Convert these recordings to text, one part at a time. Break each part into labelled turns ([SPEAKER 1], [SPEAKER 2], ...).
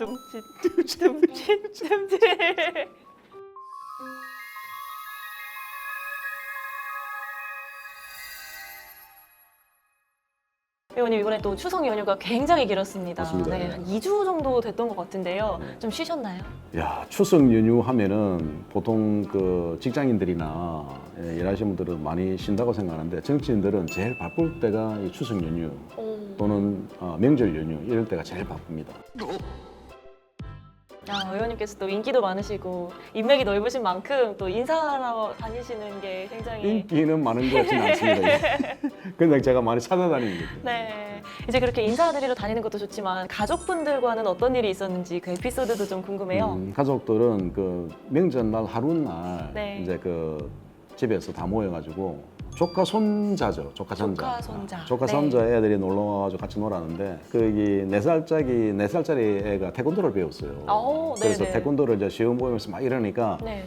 [SPEAKER 1] tumtit, tumtit, tumtit. 의원님 이번에 또 추석 연휴가 굉장히 길었습니다.
[SPEAKER 2] 맞습니다.
[SPEAKER 1] 네, 한 2주 정도 됐던 것 같은데요. 좀 쉬셨나요?
[SPEAKER 2] 야 추석 연휴 하면은 보통 그 직장인들이나 예, 일하시는 분들은 많이 쉰다고 생각하는데 정치인들은 제일 바쁠 때가 이 추석 연휴 또는 어, 명절 연휴 이럴 때가 제일 바쁩니다.
[SPEAKER 1] 아, 의원님께서 또 인기도 많으시고 인맥이 넓으신 만큼 또 인사하러 다니시는 게 굉장히
[SPEAKER 2] 인기는 많은 것 같지는 않습니다. 예. 그냥 제가 많이 찾아다니는 거죠.
[SPEAKER 1] 네 이제 그렇게 인사드리러 다니는 것도 좋지만 가족분들과는 어떤 일이 있었는지 그 에피소드도 좀 궁금해요.
[SPEAKER 2] 음, 가족들은 그 명절날 하루날
[SPEAKER 1] 네.
[SPEAKER 2] 이제 그 집에서 다 모여가지고 조카 손자죠 조카 손자
[SPEAKER 1] 조카 손자.
[SPEAKER 2] 아, 조카
[SPEAKER 1] 네.
[SPEAKER 2] 손자 애들이 놀러 와가지고 같이 놀았는데 그이 네 살짜리 네 살짜리 애가 태권도를 배웠어요.
[SPEAKER 1] 오,
[SPEAKER 2] 그래서
[SPEAKER 1] 네네.
[SPEAKER 2] 태권도를 이제 시험 보면서 막 이러니까
[SPEAKER 1] 네.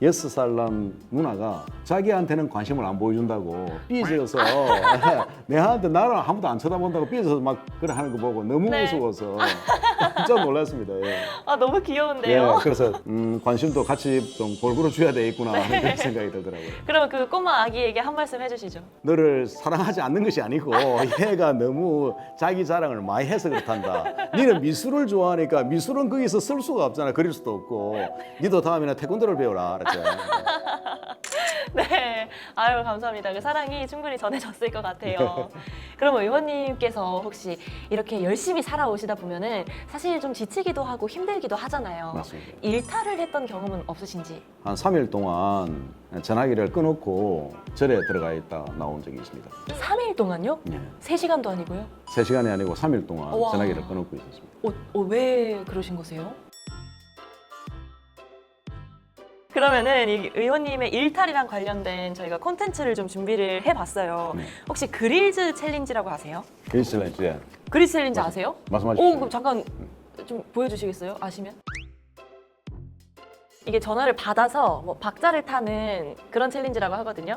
[SPEAKER 2] 여섯 살난 누나가 자기한테는 관심을 안 보여준다고 삐져서 내한테 나를 아무도 안 쳐다본다고 삐져서 막 그래 하는 거 보고 너무
[SPEAKER 1] 네.
[SPEAKER 2] 무서워서 깜짝 놀랐습니다. 예.
[SPEAKER 1] 아 너무
[SPEAKER 2] 예,
[SPEAKER 1] 귀여운데요.
[SPEAKER 2] 그래서 음, 관심도 같이 좀 골고루 줘야 되겠구나
[SPEAKER 1] 네.
[SPEAKER 2] 하는 그런 생각이 들더라고요.
[SPEAKER 1] 그러면 그 꼬마 아기에게 한 말씀 해주시죠.
[SPEAKER 2] 너를 사랑하지 않는 것이 아니고 얘가 너무 자기 자랑을 많이 해서 그렇단다. 니는 미술을 좋아하니까 미술은 거기서 쓸 수가 없잖아. 그릴 수도 없고. 니도 다음에는 태권도를 배워라. 알았지?
[SPEAKER 1] 네. 아유 감사합니다. 그 사랑이 충분히 전해졌을 것 같아요. 그러면 의원님께서 혹시 이렇게 열심히 살아오시다 보면은 사실 좀 지치기도 하고 힘들기도 하잖아요.
[SPEAKER 2] 맞습니다.
[SPEAKER 1] 일탈을 했던 경험은 없으신지?
[SPEAKER 2] 한 3일 동안 전화기를 끊었고 절에 들어가 있다 나온 적이 있습니다.
[SPEAKER 1] 3일 동안요?
[SPEAKER 2] 예.
[SPEAKER 1] 3시간도 아니고요?
[SPEAKER 2] 3시간이 아니고 3일 동안
[SPEAKER 1] 우와.
[SPEAKER 2] 전화기를 끊었고 있었습니다.
[SPEAKER 1] 어, 어, 왜 그러신 거세요? 그러면은 이 의원님의 일탈이랑 관련된 저희가 콘텐츠를 좀 준비를 해봤어요.
[SPEAKER 2] 네.
[SPEAKER 1] 혹시 그릴즈 챌린지라고 아세요?
[SPEAKER 2] 그리스란지 예.
[SPEAKER 1] 그릴즈 챌린지 아세요?
[SPEAKER 2] 말씀하십시오.
[SPEAKER 1] 오, 그럼 잠깐 좀 보여주시겠어요? 아시면? 이게 전화를 받아서 뭐 박자를 타는 그런 챌린지라고 하거든요.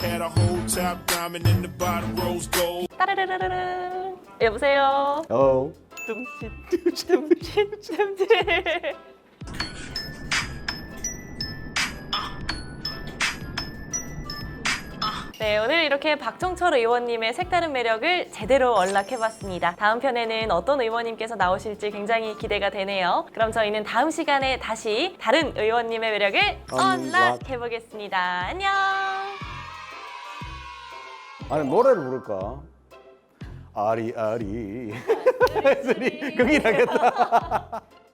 [SPEAKER 3] Had a whole top diamond in the bottom rose gold.
[SPEAKER 1] 따르르르르 여보세요.
[SPEAKER 2] 어,
[SPEAKER 1] tum칫 tum칫 tum칫 네, 오늘 이렇게 박종철 의원님의 색다른 매력을 제대로 언락해봤습니다. 다음 편에는 어떤 의원님께서 나오실지 굉장히 기대가 되네요. 그럼 저희는 다음 시간에 다시 다른 의원님의 매력을
[SPEAKER 2] 언락.
[SPEAKER 1] 언락해보겠습니다. 안녕!
[SPEAKER 2] 아니 노래를 부를까? 아리 아리. 거기 나겠다.